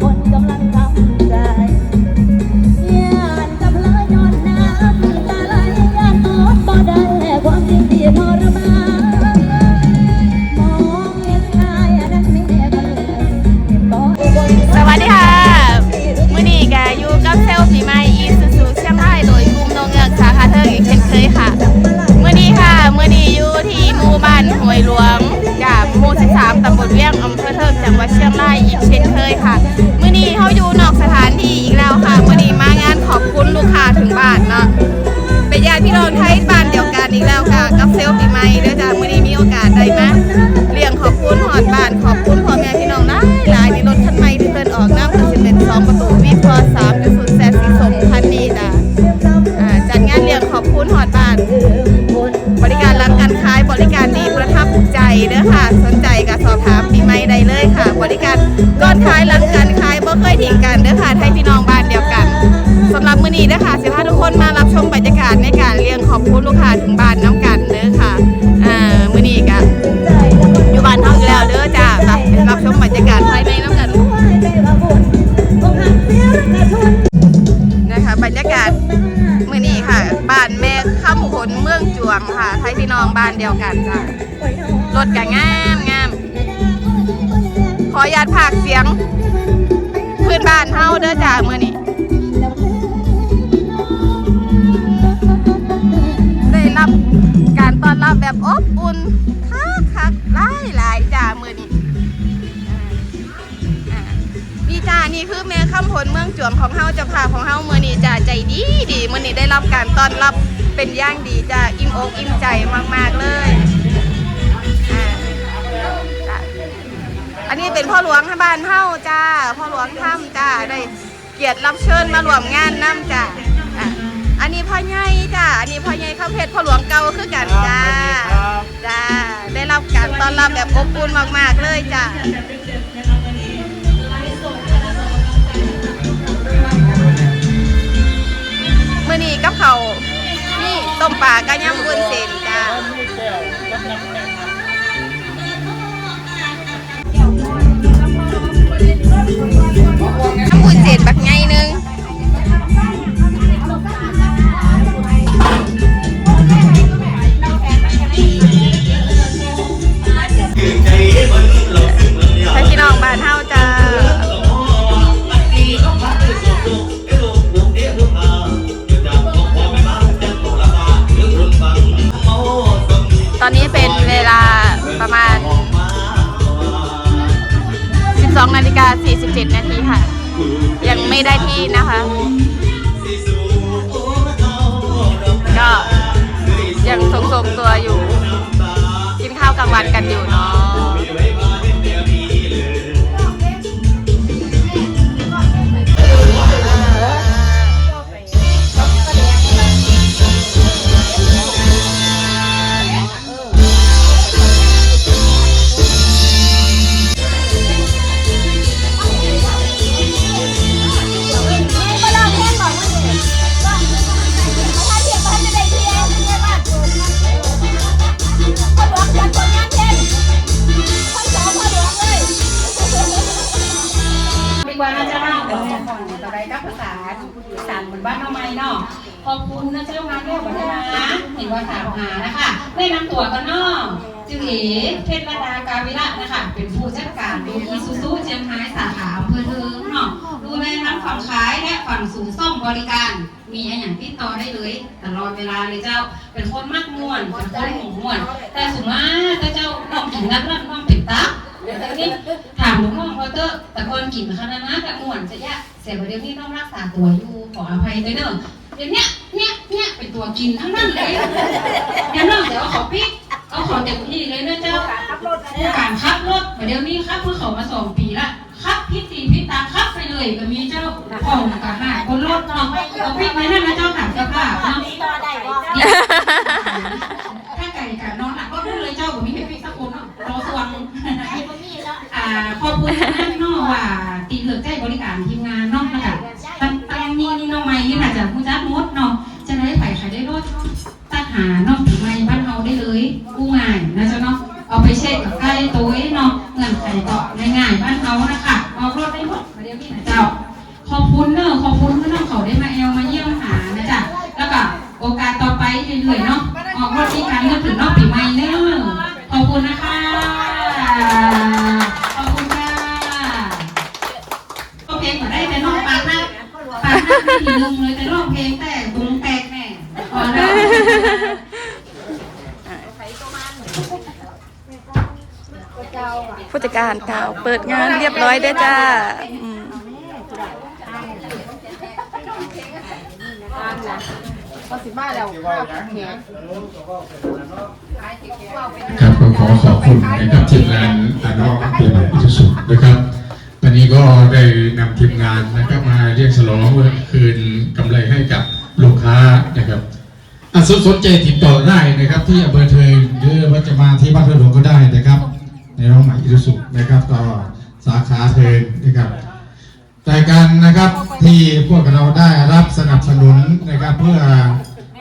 คนกำลัง อนี้เด้อค่ะสิพาทุกคนมารับชมบรรยากาศในการเลี้ยงขอบคุณลูกค้าถึงบ้านน้ำกันเด้อค่ะอ่ามื้อนี้ก็อยู่บ้านเฮาอยู่แล้วเด้อจ้าไปรับชมบรรยากาศภายในน้ำกันนะคะบรรยากาศมือนี้ค่ะ บ้านแม่ข้ามผลเมืองจวงค่ะไทยพี่น้องบ้านเดียวกันจ้ะรถก็งามงามขออนุญาตภาคเสียงพื้นบ้านเฮาเด้อจ้ามือนี้ แบบอบอุ่นคักคักหลายหลายจ้ามื่อนี้นี่จ้านี่คือแม่ข้ามผลเมืองจวงของเฮาจะพาของเฮามื่อนี้จ้าใจดีดีมื่อนี้ได้รับการต้อนรับเป็นย่างดีจ้าอิ่มอกอิ่มใจมาก ๆเลยอันนี้เป็นพ่อหลวงบ้านเฮาจ้าพ่อหลวงถ้ำจ้าได้เกียรติรับเชิญมารวมงานน้ำจ้า อะอันนี้พ่อใหญ่จ้าอันนี้พ่อใหญ่ข้าวเพชรพ่อหลวงเก่าคือกันจ้าจ้าได้รับการต้อนรับแบบอบอุ่นมากๆเลยจ้า 12นาฬิกา47นาทีค่ะ ยังไม่ได้ที่นะคะ ก็ยังทรงๆตัวอยู่ กินข้าวกลางวันกันอยู่เนาะ ต่อไปกับภาษาอีสาเหมือนบ้านน้องไม้เนาะขอบคุณนะเจ้างานแรกวันนี้นะเห็นว่าถามหานะคะแนะนำตัวกันเนาะจือเอ๋เพชรระดากาวิระนะคะ เป็นผู้จัดการดูอีซูซูเชียงรายสาขาอำเภอเทิงเนาะดูแลทั้งฝั่งขายและฝั่งสูงซ่อมบริการ มีอะไรอย่างติดต่อได้เลยตลอดเวลาเลยเจ้า เป็นคนมากม่วนเป็นคนหงม่วน แต่สุมาถ้าเจ้าน้องถึงนั้นแล้วน้องเป็นตัก นี่ถามหลวงพ่อพอเตอร์แต่ก่อนกินคณะนะแต่ม่วนจะแยะเสียประเดี๋ยวนี้ต้องรักษาตัวอยู่ขออภัยด้วยเนอะเดี๋ยวเนี้ยเนี้ยเนี้ยเป็นตัวกินทั้งนั้นเลยเดี๋ยวน้องเดี๋ยวเอาขอปิ๊กเอาขอเต็มที่เลยนะเจ้าการขับรถการขับรถเดี๋ยวนี้ครับเมื่อเขามาสองปีละขับพิษตีพิษตาขับไปเลยก็มีเจ้าของกับหาคนรถเนาะเอาปิ๊กไว้นั่นนะเจ้า ได้เลยกู้ง่ายนะเจ้าเนาะเอาไปเช็คกับใกล้ตัวไอ้เนาะเงื่อนไขก็ง่ายๆบ้านเฮานะคะออกรถได้หมดมาเดี๋ยวนี้นะเจ้าขอบคุณเนอะขอบคุณที่น้องเขาได้มาแอลมาเยี่ยมหานะจ๊ะแล้วก็โอกาสต่อไปเรื่อยๆเนาะออกรถที่การเลือกถึงนอกปีใหม่เนอะขอบคุณนะคะขอบคุณค่ะร้อเพลงมาได้แต่น้องปากหน้าปากหน้าไม่มีลืมเลยแต่ร้องเพลงแต่วงแตกแน่พอแล้ ผู้จัดการกล่าวเปิดงานเรียบร้อยเด้จ้าอืมครับก็ขอขอบคุณนะครับทีมงานอาน้องเปลี่ยนอิสุนะครับวันนี้ก็ได้นำทีมงานนะครับมาเรียกฉลองคืนกำไรให้กับลูกค้านะครับอสนสนใจติดต่อได้นะครับ ที่อำเภอเทยหรือว่าจะมาที่บ้านเพื่อนหลวงก็ได้นะครับ ในน้องใหม่อิสุนะครับก็สาขาเทยนะครับรายการนะครับที่พวกเราได้รับสนับสนุนนะครับเพื่อ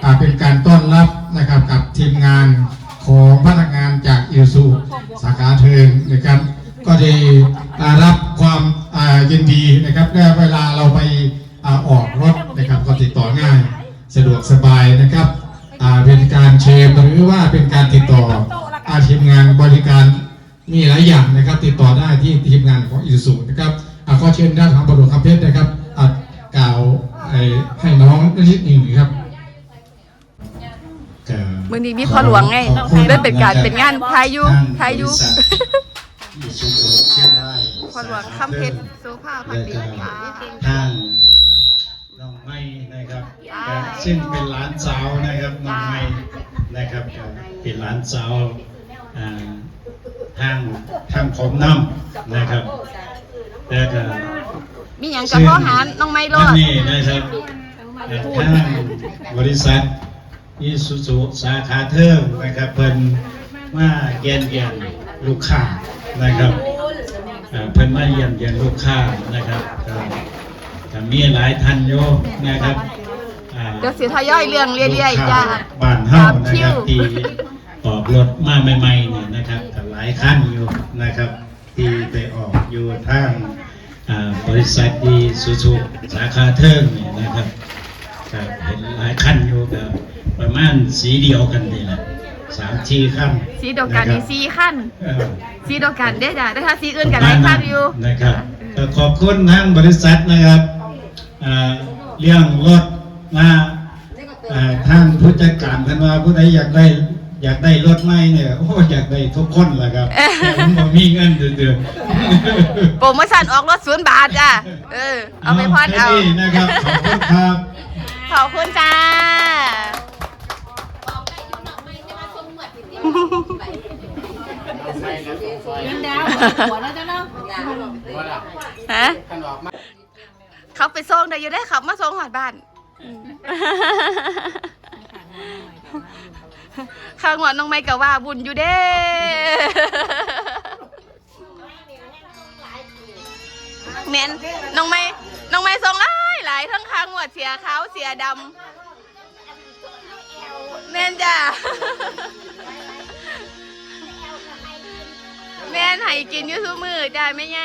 อเป็นการต้อนรับนะครับกับทีมงานของพนักงานจากอิสุสาขาเทิงนะครับ ก็ได้รับความยินดีนะครับได้เวลาเราไปออกรถนะครับก็ติดต่อง่ายสะดวกสบายนะครับเป็นการเชมหรือว่าเป็นการติดต่ออาทีมงานบริการ มีหลายอย่างนะครับติดต่อได้ที่ทีมงานของอิสุนะครับอะขอเชิญด้านทางบรุษคำเพชรนะครับอะกล่าวไอ้ให้น้องนิดหนึ่งครับมือนี้มีพ่อหลวงไงได้เป็นการเป็นงานทายุทายุพ่อหลวงคำเพชรโซฟาพักดีจ้าทางน้องไม้นะครับซึ่งเป็นหลานสาวนะครับน้องไม้นะครับเป็นหลานสาวอ่า ทางทางผมน้ำนะครับแล้วก็มีอย่างกับพ่อหารน้องไม้รออันดนี้นะครับอ่าทางบริษัทอีสุสุสาขาเทิงนะครับเพิ่นมาเยี่ยมเยียนลูกค้านะครับอ่าเพิ่นมาเยี่ยมเยียนลูกค้านะครับก็ก็มีหลายท่านโยนะครับอ่าเดี๋ยวสิทยอยเรื่องเรื่อยๆจ้าบ้านเฮานะคิควรับที่ออกรถมาใหม่ๆเนี่ยนะครับก็หลายคันอยู่นะครับ ที่ไปออกอยู่ทางอ่าบริษัทดีสุสุสาขาเทิงเนี่ยนะครับครับเห็นหลายคันอยู่กับประมาณสีเดียวกันนี่แหละสามทีคันสีเดียวกันนี่สีขั้นเออสีเดียวกันได้อจ้าแต่ถ้าสีอื่นกันหลายขั้นอยู่นะครับก็ขอบคุณทางบริษัทนะครับอ่าเรื่องรถมาอ่าทางผู้จัดการท่านว่าผู้ใดอยากได้ อยากได้รถใหม่เนี่ยโอ้อยากได้ทุกคนแหละครับแต่ผมบ่มีเงินเดือนๆโปรโมชั่นออกรถศูนย์บาทจ้าเออเอาไปพอนเอาแค่นี้นะครับขอบคุณครับขอบคุณจ้าฮะเขาไปส่งได้อยู่ได้ขับมาส่งหอดบ้าน ข้างหวดน้องไม่กะว่าบุญอยู่เด้แมนน้องไม่น้องไม่ส่งหลายหลายทั้งข้างหัวเสียขาวเสียดำแมนจ้ะแมนให้กินอยู่ทุกมือจ้าไม่ไง